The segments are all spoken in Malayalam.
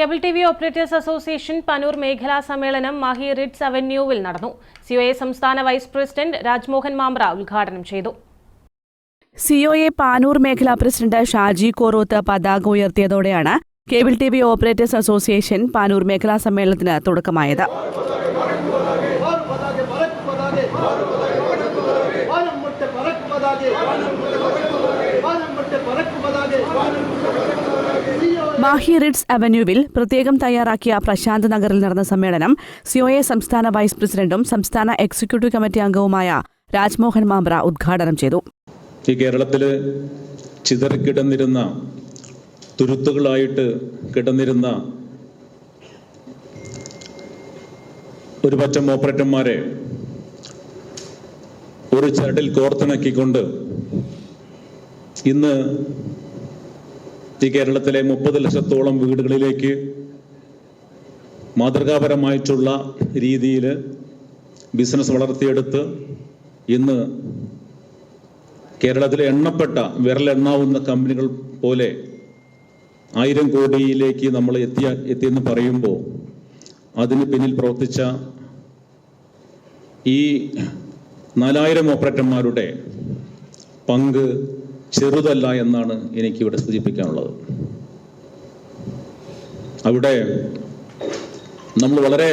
Cable T V operators association Panoor മേഖലാ സമ്മേളനം മാഹി റിഡ്സ് അവന്യൂവിൽ നടന്നു. സിഒഎ സംസ്ഥാന വൈസ് പ്രസിഡന്റ് രാജ്മോഹൻ മാമ്ര ഉദ്ഘാടനം ചെയ്തു. സിഒഎ പാനൂർ മേഖലാ പ്രസിഡന്റ് ഷാജി കോറോത്ത് പതാക ഉയർത്തിയതോടെയാണ് cable T V operators association Panoor മേഖലാ സമ്മേളനത്തിന് തുടക്കമായത്. പതാകെ. മാഹി റിഡ്സ് അവന്യൂവിൽ പ്രത്യേകം തയ്യാറാക്കിയ പ്രശാന്ത് നഗറിൽ നടന്ന സമ്മേളനം സിഒഎ സംസ്ഥാന വൈസ് പ്രസിഡന്റും സംസ്ഥാന എക്സിക്യൂട്ടീവ് കമ്മിറ്റി അംഗവുമായ രാജ്മോഹൻ മാംബ്ര ഉദ്ഘാടനം ചെയ്തു. ഈ കേരളത്തിൽ ചിതറിക്കിടന്നിരുന്ന തുരുത്തുകളായിട്ട് കിടന്നിരുന്ന ഒരു പറ്റം ഓപ്പറേറ്റർമാരെ ഒരു ചരടിൽ കോർത്തിണക്കിക്കൊണ്ട് ഇന്ന് ഈ കേരളത്തിലെ മുപ്പത് ലക്ഷത്തോളം വീടുകളിലേക്ക് മാതൃകാപരമായിട്ടുള്ള രീതിയിൽ ബിസിനസ് വളർത്തിയെടുത്ത് ഇന്ന് കേരളത്തിലെ എണ്ണപ്പെട്ട വിരലെണ്ണാവുന്ന കമ്പനികൾ പോലെ ആയിരം കോടിയിലേക്ക് നമ്മൾ എത്തിയ എത്തിയെന്ന് പറയുമ്പോൾ അതിന് പിന്നിൽ പ്രവർത്തിച്ച ഈ നാലായിരം ഓപ്പറേറ്റർമാരുടെ പങ്ക് ചെറുതല്ല എന്നാണ് എനിക്കിവിടെ സൂചിപ്പിക്കാനുള്ളത്. അവിടെ നമ്മൾ വളരെ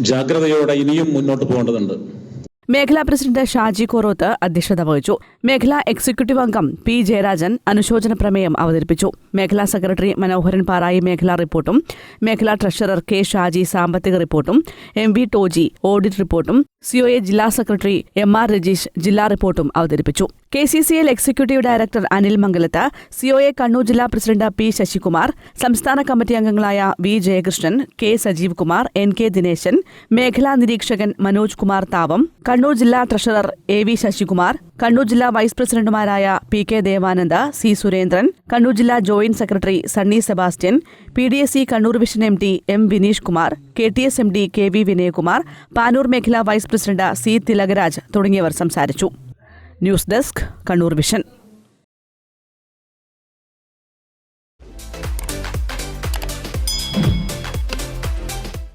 ജാഗ്രതയോടെ ഇനിയും മുന്നോട്ട് പോകേണ്ടതുണ്ട്. മേഖലാ പ്രസിഡന്റ് ഷാജി കോറോത്ത് അധ്യക്ഷത വഹിച്ചു. മേഖലാ എക്സിക്യൂട്ടീവ് അംഗം പി ജയരാജൻ അനുശോചന പ്രമേയം അവതരിപ്പിച്ചു. മേഖലാ സെക്രട്ടറി മനോഹരൻ പാറായി മേഖലാ റിപ്പോർട്ടും മേഖലാ ട്രഷറർ കെ ഷാജി സാമ്പത്തിക റിപ്പോർട്ടും എം വി ടോജി ഓഡിറ്റ് റിപ്പോർട്ടും സിഒഎ ജില്ലാ സെക്രട്ടറി എം ആർ രജീഷ് ജില്ലാ റിപ്പോർട്ടും അവതരിപ്പിച്ചു. K C C L executive director Anil Mangalath COA Kannur ജില്ലാ പ്രസിഡന്റ് പി ശശികുമാർ സംസ്ഥാന കമ്മിറ്റി അംഗങ്ങളായ V Jayakrishnan K Sajeev Kumar N K Dineshan മേഖലാ നിരീക്ഷകൻ മനോജ് കുമാർ താവം കണ്ണൂർ ജില്ലാ treasurer A V Sasikumar Kannur ജില്ലാ വൈസ് പ്രസിഡന്റുമാരായ P K Devananda C Surendran Kannur ജില്ലാ joint secretary Sunny Sebastian P D S C Kannur vision M D M Vineesh Kumar K T S M D K V Vinayakumar Panoor മേഖലാ വൈസ് പ്രസിഡന്റ് സി തിലകരാജ് തുടങ്ങിയവർ സംസാരിച്ചു. News desk Kannur vision.